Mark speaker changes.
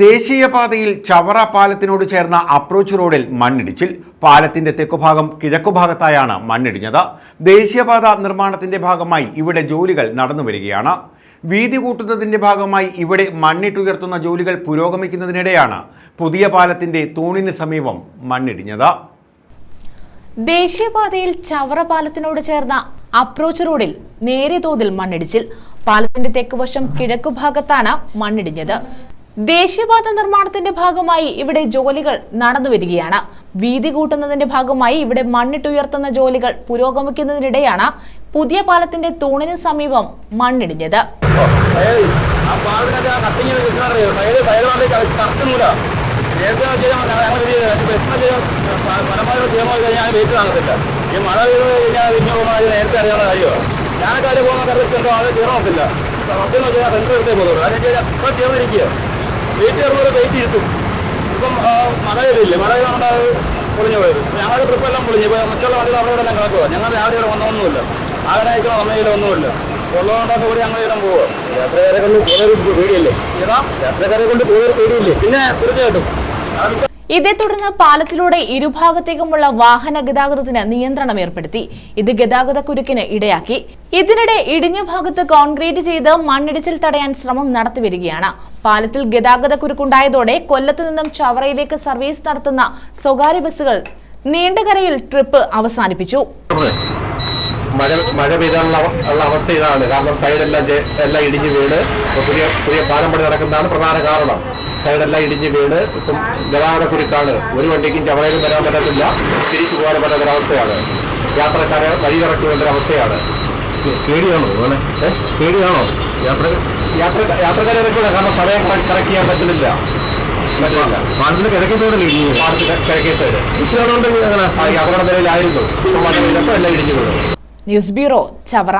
Speaker 1: ദേശീയപാതയിൽ ചവറ പാലത്തിനോട് ചേർന്ന അപ്രോച്ച് റോഡിൽ മണ്ണിടിച്ചിൽ. പാലത്തിന്റെ തെക്കുഭാഗം കിഴക്കുഭാഗത്തായാണ് മണ്ണിടിഞ്ഞത്. ദേശീയപാത നിർമ്മാണത്തിന്റെ ഭാഗമായി ഇവിടെ ജോലികൾ നടന്നു വരികയാണ്. വീതി കൂട്ടുന്നതിന്റെ ഭാഗമായി ഇവിടെ മണ്ണിട്ടുയർത്തുന്ന ജോലികൾ പുരോഗമിക്കുന്നതിനിടെയാണ് പുതിയ പാലത്തിന്റെ തൂണിന് സമീപം മണ്ണിടിഞ്ഞത്.
Speaker 2: ദേശീയപാതയിൽ ചവറ പാലത്തിനോട് ചേർന്ന അപ്രോച്ച് റോഡിൽ നേരിയ തോതിൽ മണ്ണിടിച്ചിൽ. പാലത്തിന്റെ തെക്കുവശം കിഴക്കു ഭാഗത്താണ് മണ്ണിടിഞ്ഞത്. ദേശീയപാത നിർമ്മാണത്തിന്റെ ഭാഗമായി ഇവിടെ ജോലികൾ നടന്നുവരികയാണ് വീതി കൂട്ടുന്നതിന്റെ ഭാഗമായി ഇവിടെ മണ്ണിട്ടുയർത്തുന്ന ജോലികൾ പുരോഗമിക്കുന്നതിനിടെയാണ് പുതിയ പാലത്തിന്റെ തൂണിന് സമീപം മണ്ണിടിഞ്ഞത്
Speaker 3: ഞാനൊക്കെ അതിൽ പോകുന്ന കറക്റ്റ് ഉണ്ടോ അത് ചെയ്യണമെന്നില്ല സെന്റർ അതിന് ചെയ്യാൻ ഇപ്പം ചെയ്തിരിക്കുക വെയിറ്റ് കയറുമ്പോൾ വെയിറ്റ് ഇരുത്തും. ഇപ്പം മറയിലില്ലേ? മറയിൽ നമ്മുടെ പൊളിഞ്ഞു പോയത്. ഞങ്ങളുടെ ട്രിപ്പ് എല്ലാം പൊളിഞ്ഞു. ഇപ്പോൾ മറ്റുള്ള വണ്ടികൾ അവരോടെ എല്ലാം കിടക്കുക ഞങ്ങൾ രാവിലെ ഇവിടെ വന്നൊന്നുമില്ല. ആഗ്രഹിക്കണോ നമ്മയിൽ ഒന്നുമില്ല. ഉള്ളതുകൊണ്ടൊക്കെ കൂടി ഞങ്ങൾ ഇടം പോവുക യാത്രക്കാരെ കൊണ്ട് പോകുന്നൊരു പേടിയല്ലേ? യാത്രക്കാരെ കൊണ്ട് പോകുന്നൊരു പേടിയില്ലേ? പിന്നെ തീർച്ചയായിട്ടും.
Speaker 2: ഇതേ തുടർന്ന് പാലത്തിലൂടെ ഇരുഭാഗത്തേക്കുമുള്ള വാഹന ഗതാഗതത്തിന് നിയന്ത്രണം ഏർപ്പെടുത്തി. ഇത് ഗതാഗത കുരുക്കിന് ഇടയാക്കി. ഇതിനിടെ ഇടിഞ്ഞ ഭാഗത്ത് കോൺക്രീറ്റ് ചെയ്ത് മണ്ണിടിച്ചിൽ തടയാൻ ശ്രമം നടത്തിവരികയാണ് പാലത്തിൽ ഗതാഗത കുരുക്കുണ്ടായതോടെ കൊല്ലത്ത് നിന്നും ചവറയിലേക്ക് സർവീസ് നടത്തുന്ന സ്വകാര്യ ബസ്സുകൾ നീണ്ടകരയിൽ ട്രിപ്പ് അവസാനിപ്പിച്ചു.
Speaker 4: മഴ മഴ പെയ്താനുള്ള അവസ്ഥ ഇതാണ്. കാരണം സൈഡെല്ലാം എല്ലാം ഇടിഞ്ഞ് ഇപ്പൊ പുതിയ പുതിയ പാലം പണി നടക്കുന്നതാണ് പ്രധാന കാരണം. സൈഡെല്ലാം ഇടിഞ്ഞ് വീണ് ഇപ്പം ഗതാഗത കുരുക്കാണ്. ഒരു വണ്ടിക്കും ചവളയിലും വരാൻ പറ്റത്തില്ല. തിരിച്ചു പോകാൻ പറ്റാത്തൊരവസ്ഥയാണ് യാത്രക്കാരെ വഴി ഇറക്കേണ്ട അവസ്ഥയാണ്. പേടിയാണോ പേടിയാണോ? യാത്ര യാത്ര യാത്രക്കാരെ ഇറക്കില്ല കാരണം സമയം കറക്റ്റ് ചെയ്യാൻ പറ്റുന്നില്ല. കിഴക്കേ സൈഡല്ലേ കിഴക്കേ സൈഡ്. അങ്ങനെ? അപകട നിലയിലായിരുന്നു ഇപ്പം മഴ പെയ്തപ്പോൾ എല്ലാം ഇടിഞ്ഞു വീണു.
Speaker 2: News bureau Chavara.